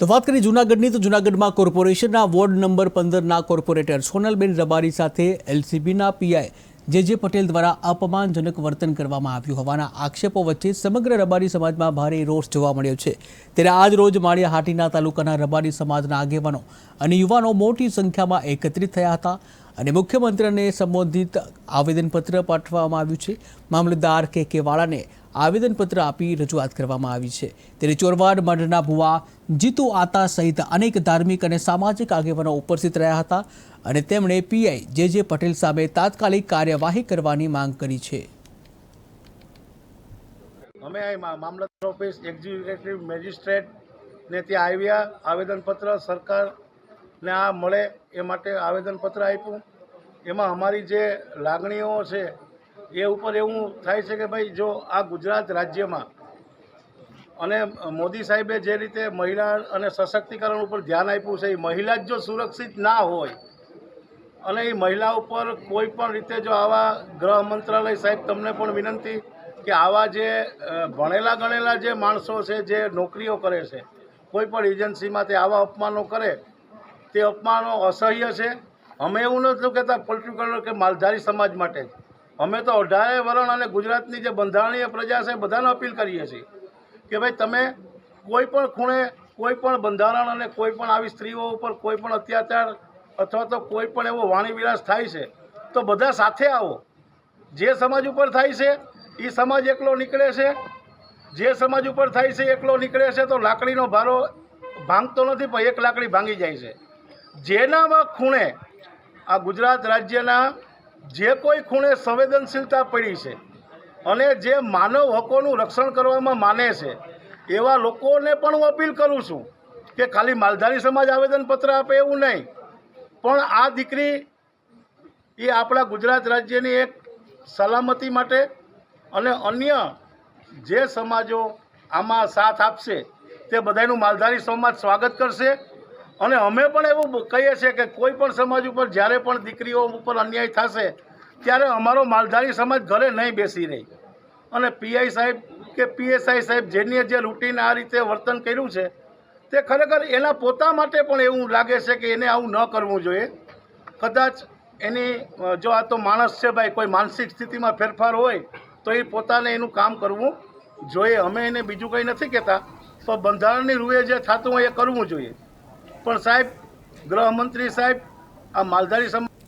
તો વાત કરીએ જૂનાગઢની, તો જૂનાગઢમાં કોર્પોરેશનના વોર્ડ નંબર પંદરના કોર્પોરેટર સોનલબેન રબારી સાથે એલસીબીના પીઆઈ જે જે પટેલ દ્વારા અપમાનજનક વર્તન કરવામાં આવ્યું હોવાના આક્ષેપો વચ્ચે સમગ્ર રબારી સમાજમાં ભારે રોષ જોવા મળ્યો છે. ત્યારે આજ રોજ માળિયા હાટીના તાલુકાના રબારી સમાજના આગેવાનો અને યુવાનો મોટી સંખ્યામાં એકત્રિત થયા હતા. અને મુખ્યમંત્રીને સંબોધિત આવેદનપત્ર પાઠવવામાં આવ્યું છે. મામલતદાર કે કે વાળાને આવેદનપત્ર આપી રજૂઆત કરવામાં આવી છે. ત્યારે ચોરવાડ મઢના ભુવા જીતુ આતા સહિત અનેક ધાર્મિક અને સામાજિક આગેવાનો ઉપસ્થિત રહ્યા હતા અને તેમણે પીઆઈ જે જે પટેલ સામે તાત્કાલિક કાર્યવાહી કરવાની માંગ કરી છે. અમે મામલતદાર ઓફિસ એક્ઝિક્યુટિવ મેજિસ્ટ્રેટ ને ત્યાં આવ્યા. આવેદનપત્ર સરકારને આ મળે એ માટે આવેદનપત્ર આપ્યું. એમાં અમારી જે લાગણીઓ છે, એ ઉપર એવું થાય છે કે ભાઈ જો આ ગુજરાત રાજ્યમાં અને મોદી સાહેબે જે રીતે મહિલા અને સશક્તિકરણ ઉપર ધ્યાન આપ્યું છે, એ મહિલા જ જો સુરક્ષિત ના હોય અને એ મહિલા ઉપર કોઈ પણ રીતે જો આવા ગૃહ મંત્રાલય સાહેબ તમને પણ વિનંતી કે આવા જે ભણેલા ગણેલા જે માણસો છે, જે નોકરીઓ કરે છે, કોઈ પણ એજન્સીમાં તે આવા અપમાનો કરે તે અપમાનો અસહ્ય છે. અમે એવું નથી કહેતા પોલિટિકલ કે માલધારી સમાજ માટે. અમે તો અઢારે વરણ અને ગુજરાતની જે બંધારણીય પ્રજા છે બધાને અપીલ કરીએ છીએ કે ભાઈ તમે કોઈ પણ ખૂણે કોઈ પણ બંધારણ અને કોઈ પણ આવી સ્ત્રીઓ ઉપર કોઈ પણ અત્યાચાર અથવા તો કોઈ પણ એવો વાણીવિલાસ થાય છે, તો બધા સાથે આવો. જે સમાજ ઉપર થાય છે, એ સમાજ એકલો નીકળે છે. જે સમાજ ઉપર થાય છે, એકલો નીકળે છે, તો લાકડીનો ભારો ભાંગતો નથી, પણ એક લાકડી ભાંગી જાય છે. જેનામાં ખૂણે આ ગુજરાત રાજ્યના જે કોઈ ખૂણે સંવેદનશીલતા પડી છે અને જે માનવ હકોનું રક્ષણ કરવામાં માને છે, એવા લોકોને પણ હું અપીલ કરું છું કે ખાલી માલધારી સમાજ આવેદનપત્ર આપે એવું નહીં, પણ આ દીકરી એ આપણા ગુજરાત રાજ્યની એક સલામતી માટે અને અન્ય જે સમાજો આમાં સાથ આપશે તે બધાનું માલધારી સમાજ સ્વાગત કરશે. અને અમે પણ એવું કહીએ છીએ કે કોઈ પણ સમાજ ઉપર જ્યારે પણ દીકરીઓ ઉપર અન્યાય થશે, ત્યારે અમારો માલધારી સમાજ ઘરે નહીં બેસી રહી. અને પીઆઈ સાહેબ કે પીએસઆઈ સાહેબ જેની જે રૂટીન આ રીતે વર્તન કર્યું છે, તે ખરેખર એના પોતા માટે પણ એવું લાગે છે કે એને આવું ન કરવું જોઈએ. કદાચ એની જો આ તો માણસ છે ભાઈ, કોઈ માનસિક સ્થિતિમાં ફેરફાર હોય, તો એ પોતાને એનું કામ કરવું જોઈએ. અમે એને બીજું કંઈ નથી કહેતા તો બંધારણની રૂએ જે થતું હોય એ કરવું જોઈએ. પણ સાહેબ ગૃહમંત્રી સાહેબ આ માલધારી સમાજ